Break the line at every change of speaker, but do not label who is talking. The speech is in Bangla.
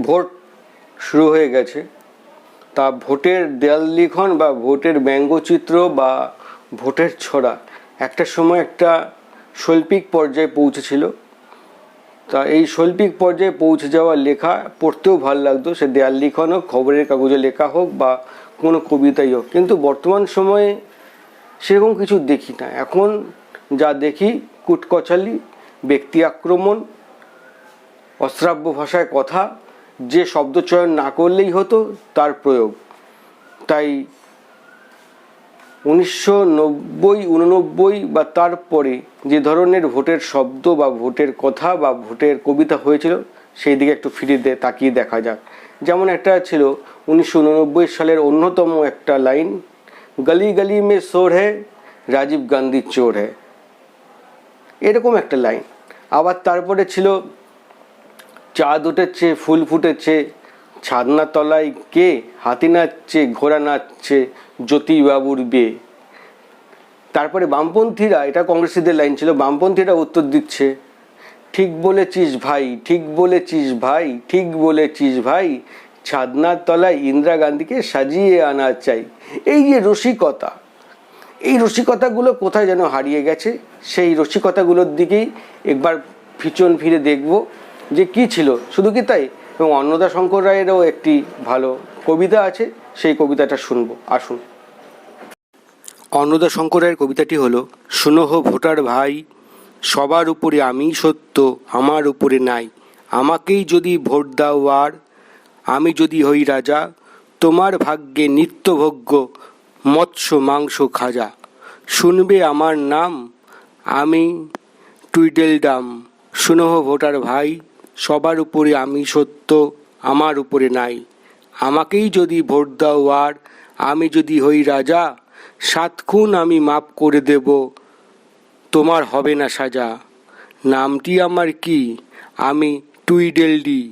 ভোট শুরু হয়ে গেছে। তা ভোটের দেয়াল লিখন বা ভোটের ব্যঙ্গচিত্র বা ভোটের ছড়া একটা সময় একটা শৈল্পিক পর্যায়ে পৌঁছেছিল। তা এই শৈল্পিক পর্যায়ে পৌঁছে যাওয়া লেখা পড়তেও ভালো লাগতো। সে দেয়াল লিখন হোক, খবরের কাগজে লেখা হোক বা কোনো কবিতাই হোক। কিন্তু বর্তমান সময়ে সেরকম কিছু দেখি না। এখন যা দেখি, কুটকচালি, ব্যক্তি আক্রমণ, অশ্রাব্য ভাষায় কথা যে শব্দ চয়ন না করলেই হতো তার প্রয়োগ। তাই উনিশশো নব্বই, উননব্বই বা তারপরে যে ধরনের ভোটের শব্দ বা ভোটের কথা বা ভোটের কবিতা হয়েছিল, সেই দিকে একটু ফিরে তাকিয়ে দেখা যাক। যেমন একটা ছিল উনিশশো উননব্বই সালের অন্যতম একটা লাইন, গলি গলি মে সোর হ্যায়, রাজীব গান্ধী চোর হ্যায়। এরকম একটা লাইন। আবার তারপরে ছিল চাঁদ উঠেছে, ফুল ফুটেছে, ছাদনা তলায় কে? হাতি নাচছে, ঘোড়া নাচছে, জ্যোতিবাবুর বিয়ে। তারপরে বামপন্থীরা, এটা কংগ্রেসীদের লাইন ছিল, বামপন্থীরা উত্তর দিচ্ছে, ঠিক বলেছিস ভাই, ঠিক বলেছিস ভাই, ঠিক বলেছিস ভাই ছাদনার তলায় ইন্দিরা গান্ধীকে সাজিয়ে আনা চাই। এই যে রসিকতা, এই রসিকতাগুলো কোথায় যেন হারিয়ে গেছে, সেই রসিকতাগুলোর দিকেই একবার পিছন ফিরে দেখব। যে কি ছিল, শুধু কি তাই? এবং অন্নদা শঙ্কর রায়েরও একটি ভালো কবিতা আছে, সেই কবিতাটা শুনব। আসুন। অন্নদা শঙ্কর রায়ের কবিতাটি হলো, শুনহ ভোটার ভাই, সবার উপরে আমিই সত্য, আমার উপরে নাই। আমাকেই যদি ভোট দাও আর, আমি যদি হই রাজা, তোমার ভাগ্যে নিত্যভোগ্য মৎস্য, মাংস, খাজা। শুনবে আমার নাম, আমি টুইডেলডাম। শুনহ ভোটার ভাই সবার উপরে আমি সত্য, আমার উপরে নাই। আমাকেই যদি ভোট দাও আর আমি যদি হই রাজা, সাত খুন আমি মাপ করে দেব। তোমার হবে না সাজা। নামটি আমার কি? আমি টুইডেলডি।